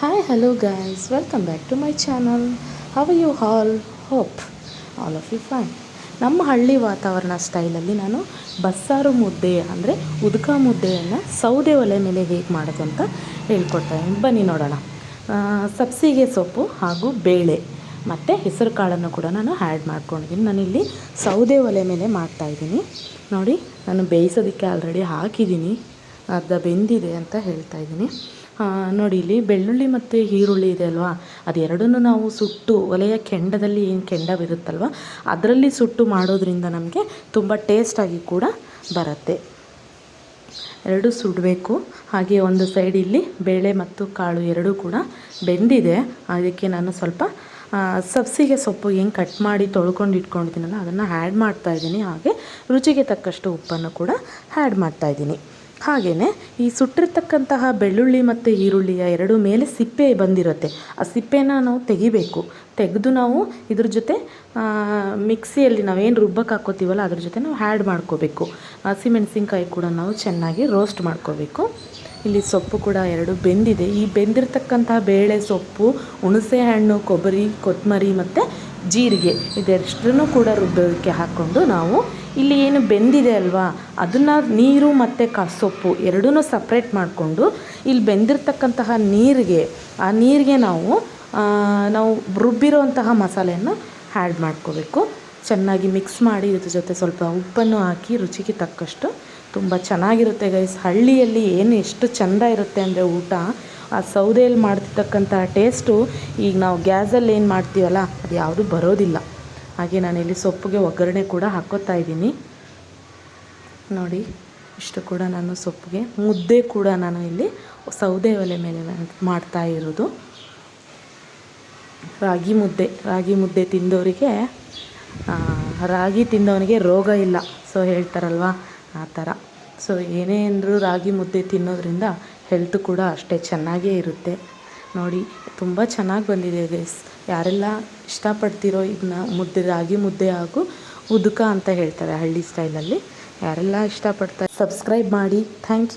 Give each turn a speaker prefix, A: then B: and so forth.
A: Hi hello guys welcome back to my channel how you all hope all of you fine ನಮ್ಮ ಹಳ್ಳಿ ವಾತಾವರಣ ಸ್ಟೈಲಲ್ಲಿ ನಾನು ಬಸ್ಸಾರು ಮುದ್ದೆ ಅಂದರೆ ಉದ್ಕ ಮುದ್ದೆಯನ್ನು ಸೌದೆ ಒಲೆ ಮೇಲೆ ಹೇಗೆ ಮಾಡೋದು ಅಂತ ಹೇಳ್ಕೊಡ್ತಾ ಇದ್ದೀನಿ. ಬನ್ನಿ ನೋಡೋಣ. ಸಬ್ಸಿಗೆ ಸೊಪ್ಪು ಹಾಗೂ ಬೇಳೆ ಮತ್ತು ಹೆಸರು ಕಾಳನ್ನು ಕೂಡ ನಾನು ಆ್ಯಡ್ ಮಾಡ್ಕೊಂಡಿದ್ದೀನಿ. ನಾನಿಲ್ಲಿ ಸೌದೆ ಒಲೆ ಮೇಲೆ ಮಾಡ್ತಾಯಿದ್ದೀನಿ ನೋಡಿ, ನಾನು ಬೇಯಿಸೋದಕ್ಕೆ ಆಲ್ರೆಡಿ ಹಾಕಿದ್ದೀನಿ. ಅರ್ಧ ಬೆಂದಿದೆ ಅಂತ ಹೇಳ್ತಾ ಇದ್ದೀನಿ. ನೋಡಿ, ಇಲ್ಲಿ ಬೆಳ್ಳುಳ್ಳಿ ಮತ್ತು ಈರುಳ್ಳಿ ಇದೆ ಅಲ್ವಾ? ಅದೆರಡನ್ನೂ ನಾವು ಸುಟ್ಟು, ಒಲೆಯ ಕೆಂಡದಲ್ಲಿ ಏನು ಕೆಂಡವಿರುತ್ತಲ್ವ? ಅದರಲ್ಲಿ ಸುಟ್ಟು ಮಾಡೋದ್ರಿಂದ ನಮಗೆ ತುಂಬ ಟೇಸ್ಟಾಗಿ ಕೂಡ ಬರುತ್ತೆ. ಎರಡು ಸುಡಬೇಕು. ಹಾಗೆ ಒಂದು ಸೈಡ್ ಇಲ್ಲಿ ಬೇಳೆ ಮತ್ತು ಕಾಳು ಎರಡೂ ಕೂಡ ಬೆಂದಿದೆ. ಅದಕ್ಕೆ ನಾನು ಸ್ವಲ್ಪ ಸಬ್ಸಿಗೆ ಸೊಪ್ಪು ಏನು ಕಟ್ ಮಾಡಿ ತೊಳ್ಕೊಂಡು ಇಟ್ಕೊಂಡಿದ್ದೀನಲ್ಲ, ಅದನ್ನು ಆ್ಯಡ್ ಮಾಡ್ತಾ ಇದ್ದೀನಿ. ಹಾಗೆ ರುಚಿಗೆ ತಕ್ಕಷ್ಟು ಉಪ್ಪನ್ನು ಕೂಡ ಆ್ಯಡ್ ಮಾಡ್ತಾ ಇದ್ದೀನಿ. ಹಾಗೆಯೇ ಈ ಸುಟ್ಟಿರ್ತಕ್ಕಂತಹ ಬೆಳ್ಳುಳ್ಳಿ ಮತ್ತು ಈರುಳ್ಳಿಯ ಎರಡು ಮೇಲೆ ಸಿಪ್ಪೆ ಬಂದಿರುತ್ತೆ. ಆ ಸಿಪ್ಪೆನ ನಾವು ತೆಗಿಬೇಕು. ತೆಗೆದು ನಾವು ಇದ್ರ ಜೊತೆ ಮಿಕ್ಸಿಯಲ್ಲಿ ನಾವೇನು ರುಬ್ಬಕ್ಕೆ ಹಾಕೋತೀವಲ್ಲ, ಅದ್ರ ಜೊತೆ ನಾವು ಆ್ಯಡ್ ಮಾಡ್ಕೋಬೇಕು. ಹಸಿಮೆಣಸಿನ್ಕಾಯಿ ಕೂಡ ನಾವು ಚೆನ್ನಾಗಿ ರೋಸ್ಟ್ ಮಾಡ್ಕೋಬೇಕು. ಇಲ್ಲಿ ಸೊಪ್ಪು ಕೂಡ ಎರಡು ಬೆಂದಿದೆ. ಈ ಬೆಂದಿರತಕ್ಕಂತಹ ಬೇಳೆ ಸೊಪ್ಪು ಹುಣಸೆ ಹಣ್ಣು ಕೊಬ್ಬರಿ ಕೊತ್ತಂಬರಿ ಮತ್ತು ಜೀರಿಗೆ ಇದೆಷ್ಟನ್ನು ಕೂಡ ರುಬ್ಬೋದಕ್ಕೆ ಹಾಕ್ಕೊಂಡು ನಾವು ಇಲ್ಲಿ ಏನು ಬೆಂದಿದೆ ಅಲ್ವಾ, ಅದನ್ನು ನೀರು ಮತ್ತು ಕ, ಸೊಪ್ಪು ಎರಡೂ ಸಪ್ರೇಟ್ ಮಾಡಿಕೊಂಡು ಇಲ್ಲಿ ಬೆಂದಿರತಕ್ಕಂತಹ ನೀರಿಗೆ, ಆ ನೀರಿಗೆ ನಾವು ನಾವು ರುಬ್ಬಿರೋಂತಹ ಮಸಾಲೆಯನ್ನು ಆ್ಯಡ್ ಮಾಡ್ಕೋಬೇಕು. ಚೆನ್ನಾಗಿ ಮಿಕ್ಸ್ ಮಾಡಿ ಇದ್ರ ಜೊತೆ ಸ್ವಲ್ಪ ಉಪ್ಪನ್ನು ಹಾಕಿ ರುಚಿಗೆ ತಕ್ಕಷ್ಟು. ತುಂಬ ಚೆನ್ನಾಗಿರುತ್ತೆ ಗೈಸ್ ಹಳ್ಳಿಯಲ್ಲಿ ಏನು ಎಷ್ಟು ಚೆಂದ ಇರುತ್ತೆ ಅಂದರೆ ಊಟ. ಆ ಸೌದೆಯಲ್ಲಿ ಮಾಡ್ತಿರ್ತಕ್ಕಂಥ ಟೇಸ್ಟು ಈಗ ನಾವು ಗ್ಯಾಸಲ್ಲಿ ಏನು ಮಾಡ್ತೀವಲ್ಲ, ಅದು ಯಾವುದು ಬರೋದಿಲ್ಲ. ಹಾಗೆ ನಾನಿಲ್ಲಿ ಸೊಪ್ಪಿಗೆ ಒಗ್ಗರಣೆ ಕೂಡ ಹಾಕೋತಾ ಇದ್ದೀನಿ. ನೋಡಿ, ಇಷ್ಟು ಕೂಡ ನಾನು ಸೊಪ್ಪಿಗೆ, ಮುದ್ದೆ ಕೂಡ ನಾನು ಇಲ್ಲಿ ಸೌದೆ ಒಲೆ ಮೇಲೆ ನಾನು ಮಾಡ್ತಾ ಇರೋದು. ರಾಗಿ ಮುದ್ದೆ ರಾಗಿ ಮುದ್ದೆ ತಿಂದವರಿಗೆ ರಾಗಿ ತಿಂದವನಿಗೆ ರೋಗ ಇಲ್ಲ. ಸೊ ಹೇಳ್ತಾರಲ್ವ, ಆ ಥರ. ಸೊ ಏನೇ ಅಂದರೂ ರಾಗಿ ಮುದ್ದೆ ತಿನ್ನೋದ್ರಿಂದ ಹೆಲ್ತ್ ಕೂಡ ಅಷ್ಟೇ ಚೆನ್ನಾಗೇ ಇರುತ್ತೆ. ನೋಡಿ, ತುಂಬ ಚೆನ್ನಾಗಿ ಬಂದಿದೆ ಗೈಸ್ ಯಾರೆಲ್ಲ ಇಷ್ಟಪಡ್ತಿರೋ ಇದನ್ನ ಮುದ್ದೆ, ರಾಗಿ ಮುದ್ದೆ ಹಾಗೂ ಉದುಕ ಅಂತ ಹೇಳ್ತಾರೆ ಹಳ್ಳಿ ಸ್ಟೈಲಲ್ಲಿ ಯಾರೆಲ್ಲ ಇಷ್ಟಪಡ್ತಾರೆ ಸಬ್ಸ್ಕ್ರೈಬ್ ಮಾಡಿ. Thank you